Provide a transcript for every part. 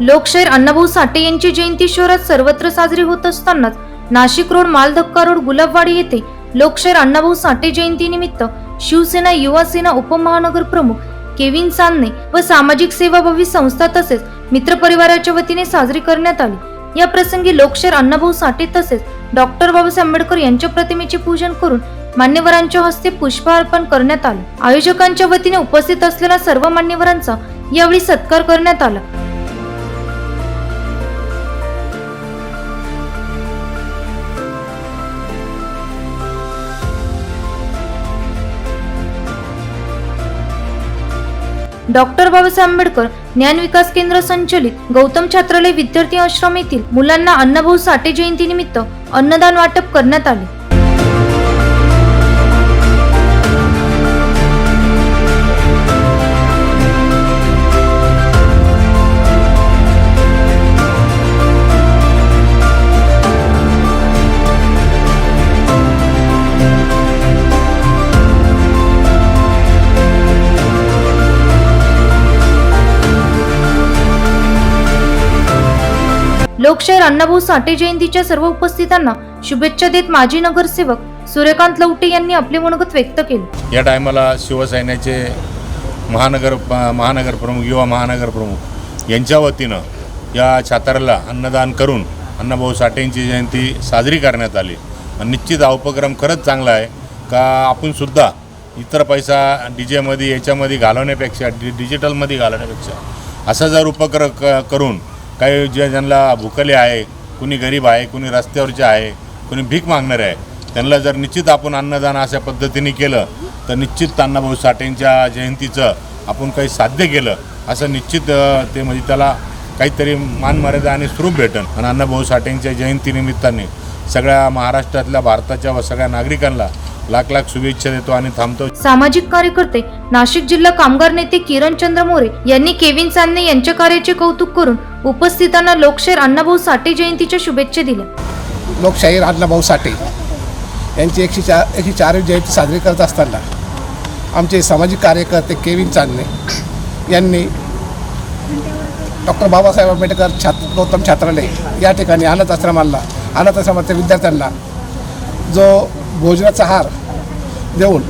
लोकशाहीर अण्णाभाऊ साठे यांची जयंती शहरात सर्वत्र साजरी होत असतानाच नाशिक रोड मालधक्का रोड गुलाबवाडी येथे लोकशाहीर अण्णाभाऊ साठे जयंतीनिमित्त शिवसेना युवा सेना उपमहानगर प्रमुख केविन चांदणे व सामाजिक सेवाभावी संस्था तसेच मित्रपरिवाराच्या वतीने साजरी करण्यात आली. या प्रसंगी लोकशाहीर अण्णाभाऊ साठे तसेच डॉक्टर बाबासाहेब आंबेडकर यांच्या प्रतिमेचे पूजन करून मान्यवरांच्या हस्ते पुष्प अर्पण करण्यात आलं. आयोजकांच्या वतीने उपस्थित असलेल्या सर्व मान्यवरांचा यावेळी सत्कार करण्यात आला. डॉक्टर बाबासाहेब आंबेडकर ज्ञान विकास केंद्र संचलित गौतम छात्रालय विद्यार्थी आश्रम येथील मुलांना अण्णाभाऊ साठे जयंतीनिमित्त अन्नदान वाटप करण्यात आले. लोकशाहीर अण्णाभाऊ साठे जयंतीच्या सर्व उपस्थितांना शुभेच्छा देत माजी नगरसेवक सूर्यकांत लवटे यांनी आपले मनोगत व्यक्त केले. या टायमाला शिवसेनेचे महानगर महानगर प्रमुख युवा महानगर प्रमुख यांच्या वतीनं या छात्राला अन्नदान करून अण्णाभाऊ साठेंची जयंती साजरी करण्यात आली. निश्चित हा उपक्रम खरंच चांगला आहे. का आपणसुद्धा इतर पैसा डी जेमध्ये याच्यामध्ये घालवण्यापेक्षा डि डिजिटलमध्ये घालवण्यापेक्षा असा जर उपक्रम क करून काही ज्या ज्यांना भुकले आहे कुणी गरीब आहे कुणी रस्त्यावरचे आहे कुणी भीक मागणारे आहे त्यांना जर निश्चित आपण अन्नदान अशा पद्धतीने केलं तर निश्चित अण्णाभाऊ साठेंच्या जयंतीचं आपण काही साध्य केलं असं निश्चित ते म्हणजे त्याला काहीतरी मानमर्यादा आणि स्वरूप भेटन. आणि अण्णाभाऊ साठेंच्या जयंतीनिमित्ताने सगळ्या महाराष्ट्रातल्या भारताच्या व सगळ्या नागरिकांना लाख लाख शुभेच्छा देतो आणि थांबतो. सामाजिक कार्यकर्ते नाशिक जिल्हा कामगार नेते किरण चंद्र मोरे यांनी केविन चांदणे यांच्या कार्याचे कौतुक करून उपस्थितांना लोकशाहीर अण्णाभाऊ साठे जयंतीच्या शुभेच्छा दिल्या. लोकशाहीर अण्णाभाऊ साठे यांची एकशे चार एकशे चारवी जयंती साजरी करत असताना आमचे सामाजिक कार्यकर्ते केविन चांदणे यांनी डॉक्टर बाबासाहेब आंबेडकर छात्र गौतम छात्रालय या ठिकाणी अनाथ आश्रमाला अनाथ आश्रमातील विद्यार्थ्यांना जो भोजनाचा हार देऊन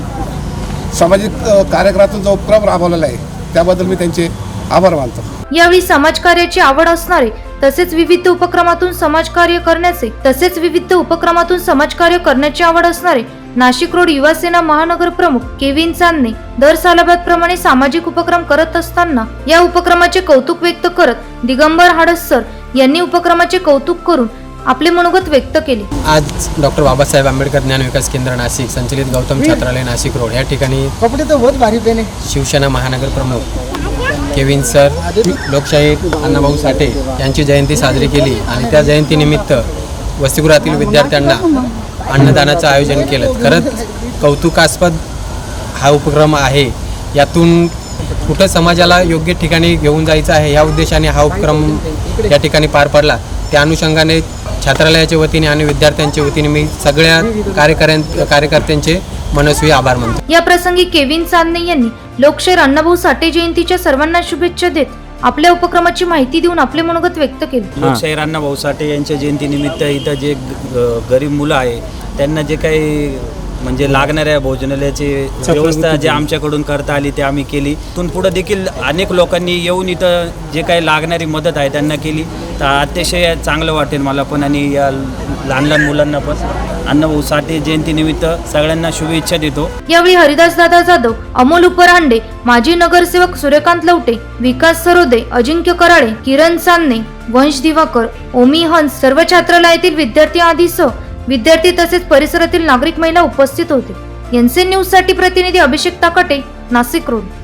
सामाजिक कार्यक्रमातून जो उपक्रम राबवलेला आहे त्याबद्दल मी त्यांचे आभार मानतो. यावेळी समाजकार्याची आवड असणारे तसेच विविध उपक्रमातून समाजकार्य करण्याचे तसेच विविध उपक्रमातून समाजकार्य करण्याची आवड असणारे नाशिक रोड युवा सेना महानगर प्रमुख केविन चांदणे दर सालाबाद प्रमाणे सामाजिक उपक्रम करत असताना या उपक्रमाचे कौतुक व्यक्त करत दिगंबर हाडस सर यांनी उपक्रमाचे कौतुक करून आपले मनोगत व्यक्त केले. आज डॉक्टर बाबासाहेब आंबेडकर ज्ञान विकास केंद्र नाशिक संचलित गौतम छात्रालय नाशिक रोड. या ठिकाणी कपडे तर बहुत भारी पेने शिवसेना महानगर प्रमुख केविन सर लोकशाहीर अण्णाभाऊ साठे यांची जयंती साजरी केली आणि त्या जयंतीनिमित्त वसतिगृहातील विद्यार्थ्यांना अन्नदानाचं आयोजन केलं. खरंच कौतुकास्पद हा उपक्रम आहे. यातून कुठं समाजाला योग्य ठिकाणी घेऊन जायचं आहे या उद्देशाने हा उपक्रम या ठिकाणी पार पडला. त्या अनुषंगाने छात्रालयाच्या वतीने आणि विद्यार्थ्यांच्या वतीने मी सगळ्या कार्यकर्त्यां कार्यकर्त्यांचे मनस्वी आभार मानतो. या प्रसंगी केविन चांदणे यांनी लोकशाहीर अण्णाभाऊ साठे जयंतीच्या सर्वांना शुभेच्छा देत आपल्या उपक्रमाची माहिती देऊन आपले मनोगत व्यक्त केले. लोकशाहीर अण्णा भाऊ साठे यांच्या जयंतीनिमित्त इथं जे गरीब मुलं आहे त्यांना जे काही म्हणजे लागणाऱ्या भोजनालयाची व्यवस्था जे आमच्याकडून करता आली ते आम्ही केली. इथून पुढं देखील अनेक लोकांनी येऊन इथं जे काही लागणारी मदत आहे त्यांना केली. तर अतिशय चांगलं वाटेल मला पण आणि या लहान लहान मुलांना पण. अण्णाभाऊ साठे जयंतीनिमित्त सगळ्यांना शुभेच्छा देतो. यावेळी हरिदास दादा जाधव अमोल उपरांडे माजी नगरसेवक सूर्यकांत लवटे विकास सरोदे अजिंक्य कराळे किरण चांदणे वंश दिवाकर ओमी हंस सर्व छात्रालयातील विद्यार्थी आदीसह विद्यार्थी तसेच परिसरातील नागरिक महिला उपस्थित होते. एनसी न्यूजसाठी प्रतिनिधी अभिषेक ताकटे नाशिक रोड.